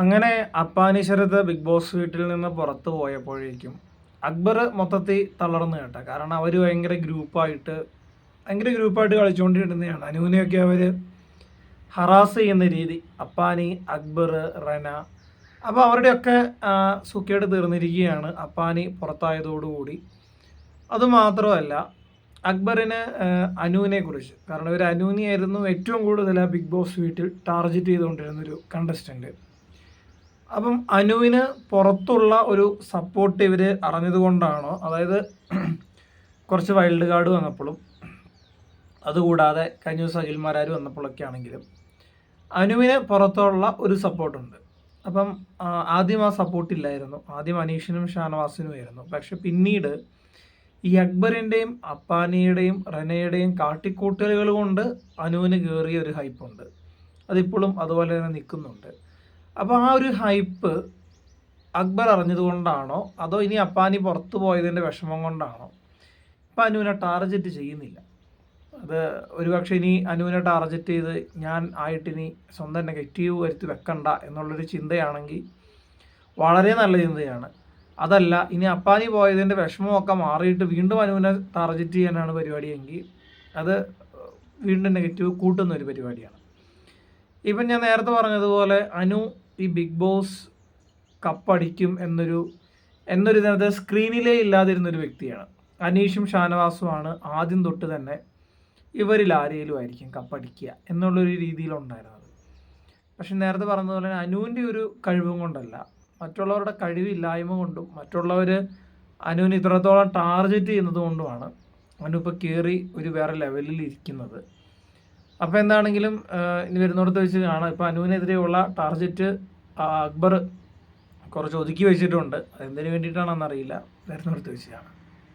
അങ്ങനെ Appani Sarath big Boss വീട്ടിൽ നിന്ന് പുറത്തു പോയപ്പോഴേക്കും അക്ബർ മൊത്തത്തിൽ തളർന്നു കേട്ടോ. കാരണം അവർ ഭയങ്കര ഗ്രൂപ്പായിട്ട് ഭയങ്കര ഗ്രൂപ്പായിട്ട് കളിച്ചുകൊണ്ടിരുന്നതാണ്. അനുവിനെയൊക്കെ അവർ ഹറാസ് ചെയ്യുന്ന രീതി. അപ്പാനി അക്ബർ റന. അപ്പോൾ അവരുടെയൊക്കെ സുഖേട് തീർന്നിരിക്കുകയാണ്. അപ്പാനി പുറത്തായതോടുകൂടി. അതുമാത്രമല്ല അക്ബറിന് അനുവിനെ കുറിച്ച് കാരണം ഒരു അനുവിനെയായിരുന്നു ഏറ്റവും കൂടുതൽ ബിഗ് ബോസ് വീട്ടിൽ ടാർഗറ്റ് ചെയ്തുകൊണ്ടിരുന്നൊരു കണ്ടസ്റ്റന്റ് അപ്പം അനുവിന് പുറത്തുള്ള ഒരു സപ്പോർട്ട് ഇവർ അറിഞ്ഞതുകൊണ്ടാണോ? അതായത് കുറച്ച് വൈൽഡ് കാർഡ് വന്നപ്പോഴും അതുകൂടാതെ കഴിഞ്ഞ ദിവസം അഖിൽമാരാർ വന്നപ്പോഴൊക്കെ ആണെങ്കിലും അനുവിന് പുറത്തുള്ള ഒരു സപ്പോർട്ടുണ്ട് അപ്പം ആദ്യം ആ സപ്പോർട്ടില്ലായിരുന്നു ആദ്യം അനീഷിനും ഷാനവാസിനും ആയിരുന്നു. പക്ഷെ പിന്നീട് ഈ അക്ബറിന്റെയും അപ്പാനിയുടെയും റനയുടെയും കാട്ടിക്കൂട്ടലുകൾ കൊണ്ട് അനുവിന് കയറിയ ഒരു ഹൈപ്പുണ്ട് അതിപ്പോഴും അതുപോലെ തന്നെ നിൽക്കുന്നുണ്ട്. അപ്പോൾ ആ ഒരു ഹൈപ്പ് അക്ബർ അറിഞ്ഞതുകൊണ്ടാണോ? അതോ ഇനി അപ്പാനി പുറത്തു പോയതിന്റെ വിഷമം കൊണ്ടാണോ? ഇപ്പം അനുവിനെ ടാർഗറ്റ് ചെയ്യുന്നില്ല. അത് ഒരുപക്ഷെ ഇനി അനുവിനെ ടാർഗറ്റ് ചെയ്ത് ഞാൻ ആയിട്ടിനി സ്വന്തം നെഗറ്റീവ് വരുത്തി വെക്കണ്ട എന്നുള്ളൊരു ചിന്തയാണെങ്കിൽ വളരെ നല്ല ചിന്തയാണ്. അതല്ല ഇനി അപ്പാനി പോയതിന്റെ വിഷമമൊക്കെ മാറിയിട്ട് വീണ്ടും അനുവിനെ ടാർഗറ്റ് ചെയ്യാനാണ് പരിപാടിയെങ്കിൽ അത് വീണ്ടും നെഗറ്റീവ് കൂട്ടുന്ന ഒരു പരിപാടിയാണ്. ഇപ്പം ഞാൻ നേരത്തെ പറഞ്ഞതുപോലെ അനു ഈ ബിഗ് ബോസ് കപ്പടിക്കും എന്നൊരു എന്നൊരു ഇതിനകത്ത് സ്ക്രീനിലേ ഇല്ലാതിരുന്നൊരു വ്യക്തിയാണ്. അനീഷും ഷാനവാസുമാണ് ആദ്യം തൊട്ട് തന്നെ ഇവരിൽ ആരെങ്കിലും ആയിരിക്കും കപ്പടിക്കുക എന്നുള്ളൊരു രീതിയിലുണ്ടായിരുന്നത്. പക്ഷെ നേരത്തെ പറഞ്ഞതുപോലെ തന്നെ അനുവിന്റെ ഒരു കഴിവും കൊണ്ടല്ല. മറ്റുള്ളവരുടെ കഴിവില്ലായ്മ കൊണ്ടും മറ്റുള്ളവർ അനുവിന് ഇത്രത്തോളം ടാർഗറ്റ് ചെയ്യുന്നത് കൊണ്ടുമാണ് അനു ഇപ്പോൾ കയറി ഒരു വേറെ ലെവലിൽ ഇരിക്കുന്നത്. അപ്പോൾ എന്താണെങ്കിലും ഇനി വരുന്നിടത്ത് വെച്ച് കാണാം. ഇപ്പോൾ അനുവിനെതിരെയുള്ള ടാർജറ്റ് അക്ബർ കുറച്ച് ഒതുക്കി വെച്ചിട്ടുണ്ട്. അതെന്തിനു വേണ്ടിയിട്ടാണെന്നറിയില്ല. വരുന്നിടത്ത് വെച്ച് കാണാം.